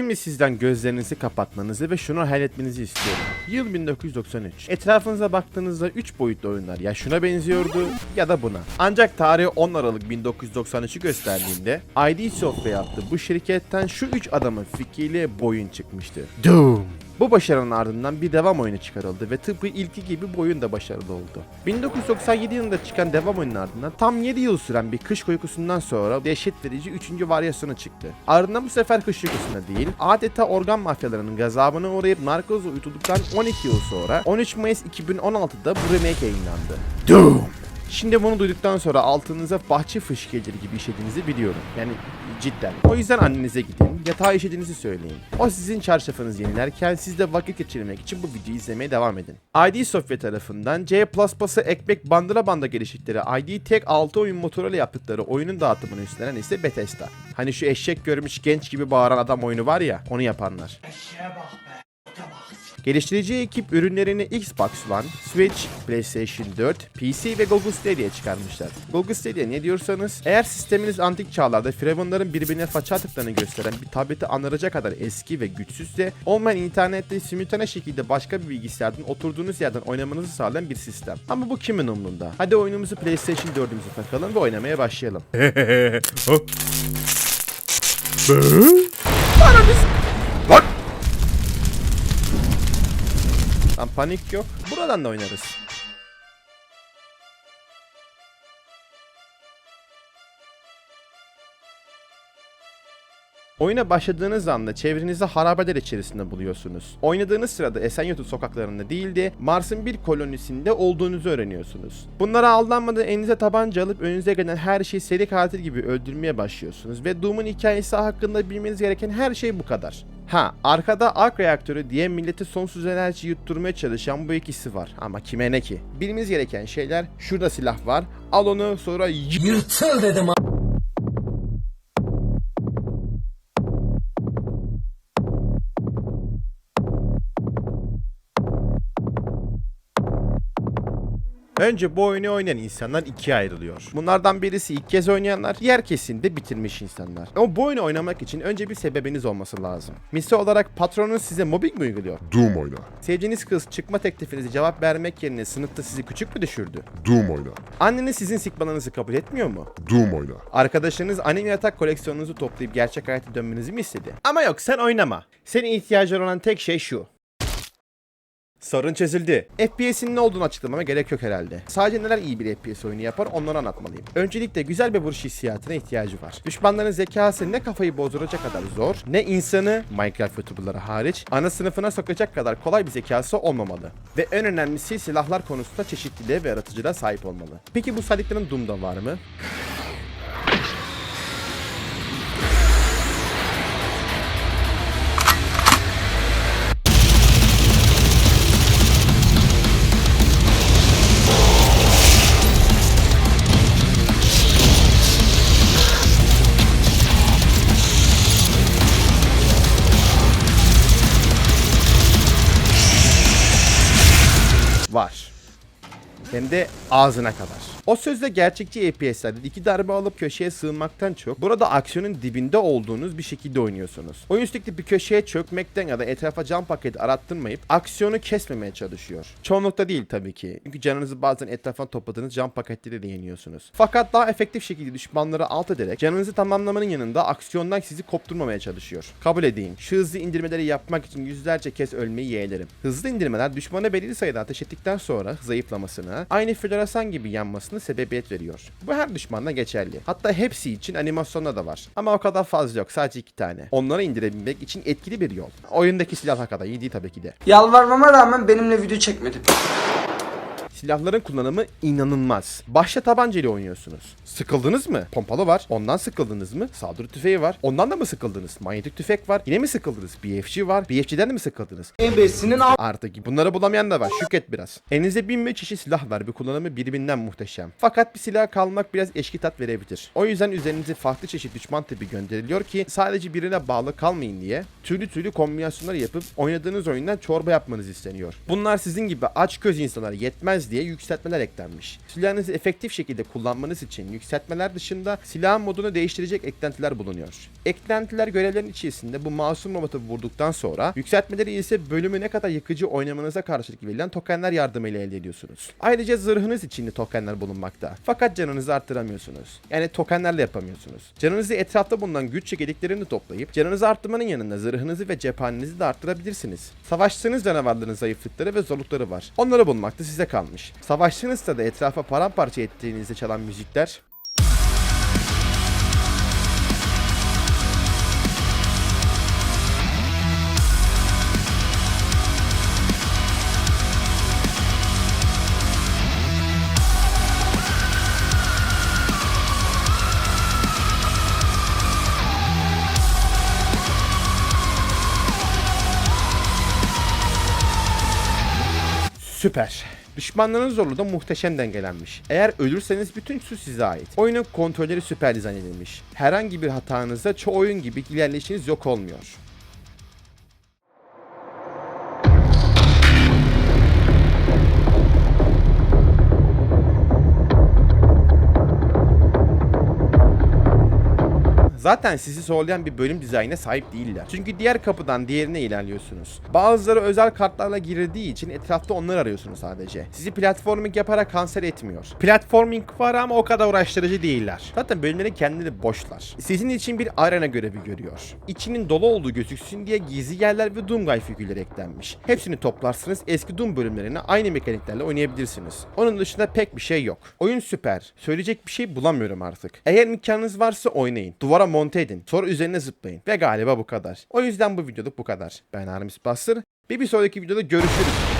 Şimdi sizden gözlerinizi kapatmanızı ve şunu hayal etmenizi istiyorum. Yıl 1993. Etrafınıza baktığınızda 3 boyutlu oyunlar ya şuna benziyordu ya da buna. Ancak tarihi 10 Aralık 1993'ü gösterdiğinde ID Software yaptı bu şirketten şu 3 adamın fikriyle boyun çıkmıştı. Doom. Bu başarının ardından bir devam oyunu çıkarıldı ve tıpkı ilki gibi bu oyun da başarılı oldu. 1997 yılında çıkan devam oyunun ardından tam 7 yıl süren bir kış uykusundan sonra dehşet verici 3. varyasyonu çıktı. Ardından bu sefer kış uykusuna değil, adeta organ mafyalarının gazabına uğrayıp narkoz uyutulduktan 12 yıl sonra 13 Mayıs 2016'da bu remake yayınlandı. Doom! Şimdi bunu duyduktan sonra altınıza bahçe fışkiyeleri gibi işediğinizi biliyorum. Yani cidden. O yüzden annenize gidin, yatağa işediğinizi söyleyin. O sizin çarşafınızı yenilerken siz de vakit geçirmek için bu videoyu izlemeye devam edin. ID Software tarafından C++'ı ekmek bandıra banda geliştikleri ID tek 6 oyun motoruyla yaptıkları oyunun dağıtımını üstlenen ise Bethesda. Hani şu eşek görmüş genç gibi bağıran adam oyunu var ya, onu yapanlar. Geliştirici ekip ürünlerini Xbox One, Switch, PlayStation 4, PC ve Google Stadia'ya çıkarmışlar. Google Stadia ne diyorsanız, eğer sisteminiz antik çağlarda firavunların birbirine faça attıklarını gösteren bir tableti anıracak kadar eski ve güçsüzse, olmayan internette simultane şekilde başka bir bilgisayardan oturduğunuz yerden oynamanızı sağlayan bir sistem. Ama bu kimin umrunda? Hadi oyunumuzu PlayStation 4'ümüze takalım ve oynamaya başlayalım. Lan! Panik yok. Buradan da oynarız. Oyuna başladığınız anda çevrenizi harabeler içerisinde buluyorsunuz. Oynadığınız sırada Esenyurt sokaklarında değil de Mars'ın bir kolonisinde olduğunuzu öğreniyorsunuz. Bunlara aldanmadan elinize tabanca alıp önünüze gelen her şeyi seri katil gibi öldürmeye başlıyorsunuz ve Doom'un hikayesi hakkında bilmeniz gereken her şey bu kadar. Ha, arkada ark reaktörü diye milleti sonsuz enerji yutturmaya çalışan bu ikisi var. Ama kime ne ki? Bilmeniz gereken şeyler, şurada silah var, al onu sonra Yırtıl dedim Önce bu oyunu oynayan insanlar ikiye ayrılıyor. Bunlardan birisi ilk kez oynayanlar, diğer kesim de bitirmiş insanlar. Ama bu oyunu oynamak için önce bir sebebiniz olması lazım. Misal olarak patronunuz size mobbing mi uyguluyor? Doom oyna. Sevdiğiniz kız çıkma teklifinize cevap vermek yerine sınıfta sizi küçük mü düşürdü? Doom oyna. Anneniz sizin sıkmanızı kabul etmiyor mu? Doom oyna. Arkadaşlarınız anime yatak koleksiyonunuzu toplayıp gerçek hayata dönmenizi mi istedi? Ama yok sen oynama. Senin ihtiyacın olan tek şey şu. Sorun çözüldü. FPS'in ne olduğunu açıklamama gerek yok herhalde. Sadece neler iyi bir FPS oyunu yapar onları anlatmalıyım. Öncelikle güzel bir vuruş hissiyatına ihtiyacı var. Düşmanların zekası ne kafayı bozduracak kadar zor, ne insanı, Minecraft youtuberları hariç, ana sınıfına sokacak kadar kolay bir zekası olmamalı. Ve en önemlisi silahlar konusunda çeşitliliğe ve yaratıcılığa sahip olmalı. Peki bu saydıklarım Doom'da var mı? Hem de ağzına kadar. O sözde gerçekçi FPS'lerde iki darbe alıp köşeye sığınmaktan çok burada aksiyonun dibinde olduğunuz bir şekilde oynuyorsunuz. Oyun sürekli bir köşeye çökmekten ya da etrafa cam paket arattırmayıp aksiyonu kesmemeye çalışıyor. Çoğunlukta değil tabii ki. Çünkü canınızı bazen etrafına topladığınız cam paketleriyle yeniyorsunuz. Fakat daha efektif şekilde düşmanları alt ederek canınızı tamamlamanın yanında aksiyondan sizi kopturmamaya çalışıyor. Kabul edeyim. Şu hızlı indirmeleri yapmak için yüzlerce kez ölmeyi yeğlerim. Hızlı indirmeler düşmana belirli sayıda ateş ettikten sonra zayıflamasına, aynı floresan gibi yanmasına sebebiyet veriyor. Bu her düşmanda geçerli. Hatta hepsi için animasyonda da var. Ama o kadar fazla yok. Sadece iki tane. Onları indirebilmek için etkili bir yol. Oyundaki silahlar kadar iyi değil tabii ki de. Yalvarmama rağmen benimle video çekmedi. Silahların kullanımı inanılmaz. Başta tabanca ile oynuyorsunuz. Sıkıldınız mı? Pompalı var. Ondan sıkıldınız mı? Saldırı tüfeği var. Ondan da mı sıkıldınız? Manyetik tüfek var. Yine mi sıkıldınız? BFG var. BFG'den de mi sıkıldınız? Ebesinin al... Artık bunları bulamayan da var. Şükret biraz. Elinizde bin bir çeşit silah var. Bir kullanımı birbirinden muhteşem. Fakat bir silah kalmak biraz eşki tat verebilir. O yüzden üzerinize farklı çeşit düşman tipi gönderiliyor ki sadece birine bağlı kalmayın diye türlü türlü kombinasyonlar yapıp oynadığınız oyundan çorba yapmanız isteniyor. Bunlar sizin gibi aç göz insanlara yetmez diye yükseltmeler eklenmiş. Silahınızı efektif şekilde kullanmanız için yükseltmeler dışında silahın modunu değiştirecek eklentiler bulunuyor. Eklentiler görevlerin içerisinde bu masum robotu vurduktan sonra yükseltmeleri ise bölümü ne kadar yıkıcı oynamanıza karşılık verilen tokenler yardımıyla elde ediyorsunuz. Ayrıca zırhınız için de tokenler bulunmakta. Fakat canınızı arttıramıyorsunuz. Yani tokenlerle yapamıyorsunuz. Canınızı etrafta bulunan güç çekirdeklerini toplayıp canınızı arttırmanın yanında zırhınızı ve cephanenizi de arttırabilirsiniz. Savaştığınız canavarların zayıflıkları ve zorlukları var. Onları bulmak da size kalmış. Savaştığınızda da etrafa paramparça ettiğinizde çalan müzikler Süper. Düşmanların zorluğu da muhteşem dengelenmiş. Eğer ölürseniz bütün su size ait. Oyunun kontrolleri süper dizayn edilmiş. Herhangi bir hatanızda çoğu oyun gibi ilerleyişiniz yok olmuyor. Zaten sizi zorlayan bir bölüm dizaynına sahip değiller. Çünkü diğer kapıdan diğerine ilerliyorsunuz. Bazıları özel kartlarla girildiği için etrafta onları arıyorsunuz sadece. Sizi platforming yaparak kanser etmiyor. Platforming var ama o kadar uğraştırıcı değiller. Zaten bölümlerin kendileri boşlar. Sizin için bir arena görevi görüyor. İçinin dolu olduğu gözüksün diye gizli yerler ve Doomguy figürleri eklenmiş. Hepsini toplarsınız eski Doom bölümlerini aynı mekaniklerle oynayabilirsiniz. Onun dışında pek bir şey yok. Oyun süper. Söyleyecek bir şey bulamıyorum artık. Eğer imkanınız varsa oynayın. Duvara monte edin. Sonra üzerine zıplayın. Ve galiba bu kadar. O yüzden bu videoluk bu kadar. Ben Aramis Bastır. Bir, bir sonraki videoda görüşürüz.